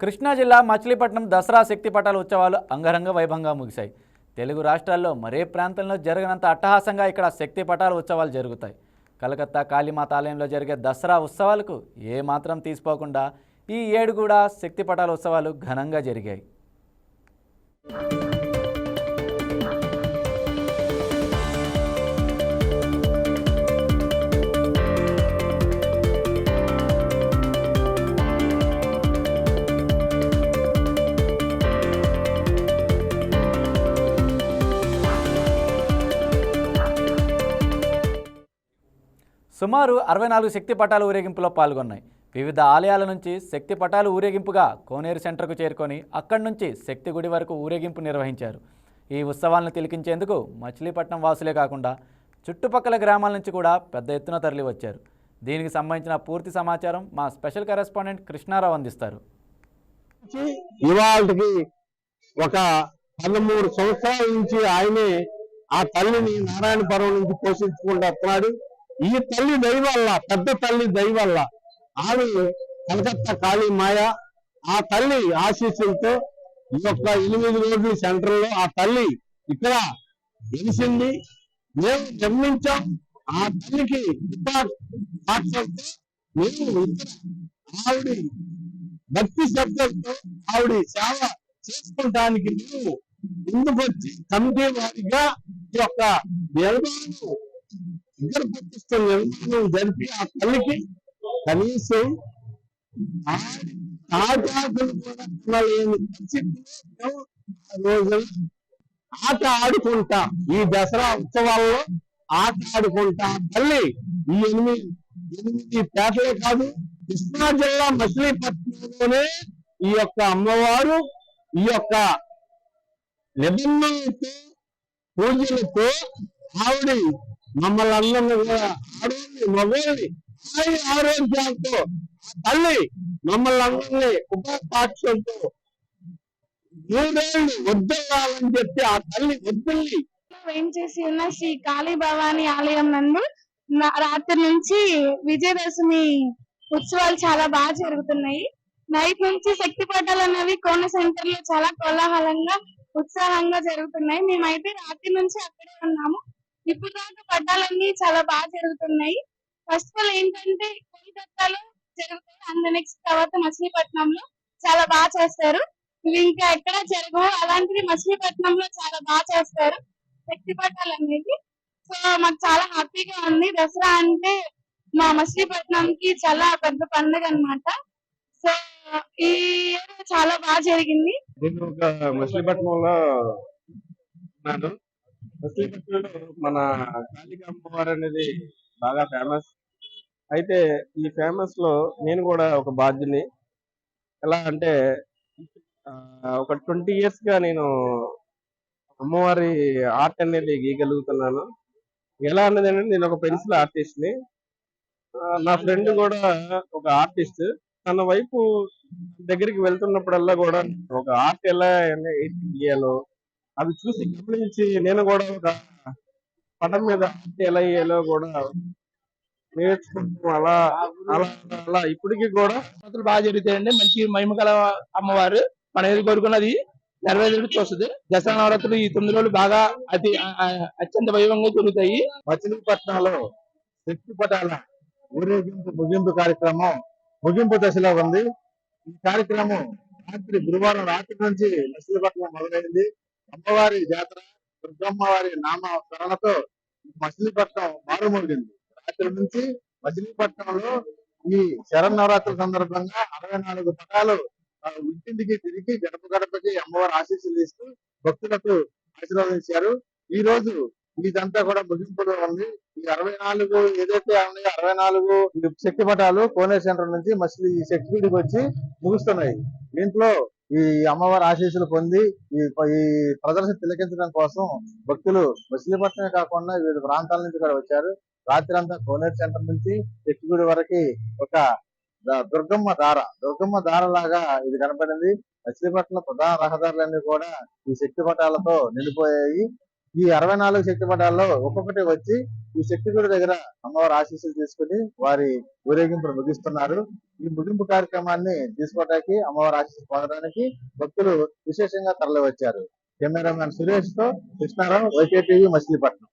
కృష్ణా జిల్లా మచిలీపట్నం దసరా శక్తిపటాల ఉత్సవాలు అంగరంగ వైభవంగా ముగిశాయి. తెలుగు రాష్ట్రాల్లో మరే ప్రాంతంలో జరగనంత అట్టహాసంగా ఇక్కడ శక్తి పటాల ఉత్సవాలు జరుగుతాయి. కలకత్తా కాళీమాత ఆలయంలో జరిగే దసరా ఉత్సవాలకు ఏమాత్రం తీసిపోకుండా ఈ ఏడు కూడా శక్తి పటాల ఉత్సవాలు ఘనంగా జరిగాయి. సుమారు అరవై నాలుగు శక్తి పటాలు ఊరేగింపులో పాల్గొన్నాయి. వివిధ ఆలయాల నుంచి శక్తి పటాలు ఊరేగింపుగా కోనేరు సెంటర్కు చేరుకొని అక్కడి నుంచి శక్తి గుడి వరకు ఊరేగింపు నిర్వహించారు. ఈ ఉత్సవాలను తిలికించేందుకు మచిలీపట్నం వాసులే కాకుండా చుట్టుపక్కల గ్రామాల నుంచి కూడా పెద్ద ఎత్తున తరలి వచ్చారు దీనికి సంబంధించిన పూర్తి సమాచారం మా స్పెషల్ కరెస్పాండెంట్ కృష్ణారావు అందిస్తారు. ఇవాళకి ఒక పదమూడు సంవత్సరాల నుంచి ఆయనే ఆ తల్లిని నారాయణపురం నుంచి పోషించుకుంటూ వస్తున్నాడు. ఈ తల్లి దైవల్ల పెద్ద తల్లి దైవల్ల ఆమె కలకత్తా కాళీ మాయ ఆ తల్లి ఆశీస్సులతో ఈ యొక్క ఎనిమిది రోజుల సెంటర్లో ఆ తల్లి ఇక్కడ గెలిచింది మేము జన్మించాం. ఆ తల్లికి మేము ఆవిడ భక్తి శబ్దంతో ఆవిడ సేవ చేసుకోవడానికి మేము ముందుకు వచ్చి కమిటీ వారిగా ఈ యొక్క నిర్మాణం ఇద్దరు జరిపి ఆ తల్లికి కనీసం ఆటాకులు ఆట ఆడుకుంటా. ఈ దసరా ఉత్సవాల్లో ఆట ఆడుకుంటా. తల్లి ఈ ఎనిమిది ఎనిమిది పేటలే కాదు కృష్ణా జిల్లా మచిలీపట్నంలోనే ఈ యొక్క అమ్మవారు ఈ యొక్క నిబంధనలతో పూజలతో ఆవిడ మమ్మల్ని అందరినీ కూడా ఆడవాళ్ళని మగవాళ్ళని ఆయన ఆరోగ్యాలతో తల్లి మమ్మల్ని అందరినీ ఉపాపాక్షంతో నూరేళ్ళు వద్దెళ్ళాలని చెప్పి ఆ తల్లి వద్దుల్ని వేంచేసి ఉన్న శ్రీ కాళీ భవాని ఆలయం నందు నా- రాత్రి నుంచి విజయదశమి ఉత్సవాలు చాలా బాగా జరుగుతున్నాయి. నైట్ నుంచి శక్తి పటాలు అనేవి కోన సెంటర్లో చాలా కోలాహలంగా ఉత్సాహంగా జరుగుతున్నాయి. మేమైతే రాత్రి నుంచి అక్కడే ఉన్నాము. ఇప్పుడు దాకా పటాలన్నీ చాలా బాగా జరుగుతున్నాయి. ఫస్ట్ ఆఫ్ ఆల్ ఏంటంటే కోల్కతాలో జరుగుతాయి అండ్ నెక్స్ట్ తర్వాత మచిలీపట్నంలో చాలా బాగా చేస్తారు. ఇవి ఇంకా ఎక్కడ జరగవు. అలాంటివి మచిలీపట్నంలో చాలా బాగా చేస్తారు. శక్తి పట్టాలు అనేది సో మాకు చాలా హ్యాపీగా ఉంది. దసరా అంటే మా మచిలీపట్నం కి చాలా పెద్ద పండుగ అన్నమాట. సో ఈ చాలా బాగా జరిగింది. నేను ఒక మచిలీపట్నంలో ఉన్నాను. మచిలీపట్నంలో మన కాళిక అమ్మవారు అనేది బాగా ఫేమస్ అయితే ఈ ఫేమస్లో నేను కూడా ఒక బాధ్యుని. ఎలా అంటే ఒక ట్వంటీ ఇయర్స్గా నేను అమ్మవారి ఆర్ట్ అనేది గీయగలుగుతున్నాను. ఎలా అన్నది అంటే నేను ఒక పెన్సిల్ ఆర్టిస్ట్ని నా ఫ్రెండ్ కూడా ఒక ఆర్టిస్ట్ తన వైపు దగ్గరికి వెళ్తున్నప్పుడల్లా కూడా ఒక ఆర్ట్ ఎలా గీయాలో అవి చూసి గమనించి నేను కూడా ఒక పటం మీద ఎలా వేయాలో కూడా నేర్చుకుంటూ. అలా అలా అలా ఇప్పటికీ కూడా పద్ధతులు బాగా జరుగుతాయండి. మంచి మహిమ గల అమ్మవారు. మనం ఏది కోరుకున్నది నెరవేరుకు చూస్తుంది దసరా నవరాత్రులు ఈ తొమ్మిది రోజులు బాగా అతి అత్యంత వైభవంగా జరుగుతాయి మచిలీపట్నంలో శక్తి పటాల ఊరేగింపు ముగింపు కార్యక్రమం ముగింపు దశలో ఉంది. ఈ కార్యక్రమం రాత్రి గురువారం రాత్రి నుంచి మచిలీపట్నం మొదలైంది. అమ్మవారి జాతర దుర్గమ్మవారి నామ స్మరణతో మచిలీపట్నం మారుమోగింది రాత్రి నుంచి మచిలీపట్నంలో ఈ శరన్నవరాత్రి సందర్భంగా అరవై నాలుగు పటాలు ఇంటింటికి తిరిగి గడప గడపకి అమ్మవారి ఆశీస్సులు ఇస్తూ భక్తులకు ఆశీర్వదించారు. ఈ రోజు ఇదంతా కూడా ముగింపులో ఉంది. ఈ అరవై నాలుగు ఏదైతే ఉన్నాయో అరవై నాలుగు శక్తి పటాలు కోనే సెంటర్ నుంచి మసిలి ఈ శక్తి వచ్చి ముగుస్తున్నాయి. దీంట్లో ఈ అమ్మవారి ఆశీస్సులు పొంది ఈ ఈ ప్రదర్శన తిలకించడం కోసం భక్తులు మచిలీపట్నమే కాకుండా వివిధ ప్రాంతాల నుంచి కూడా వచ్చారు. రాత్రి అంతా కోనేరు సెంటర్ నుంచి చెట్టుగూడి వరకు ఒక దుర్గమ్మ దార దుర్గమ్మ దార లాగా ఇది కనపడింది. మచిలీపట్నం ప్రధాన రహదారులన్నీ కూడా ఈ శక్తి పటాలతో నిండిపోయాయి. ఈ అరవై నాలుగు శక్తి పటాల్లో ఒక్కొక్కటి వచ్చి ఈ శక్తి గుడి దగ్గర అమ్మవారి ఆశీస్సులు తీసుకుని వారి ఊరేగింపును ముగిస్తున్నారు. ఈ ముగింపు కార్యక్రమాన్ని తీసుకోవడానికి అమ్మవారి ఆశీస్సులు పొందడానికి భక్తులు విశేషంగా తరలి వచ్చారు cameraman సురేష్తో Krishna Rao Y K TV Machilipatnam.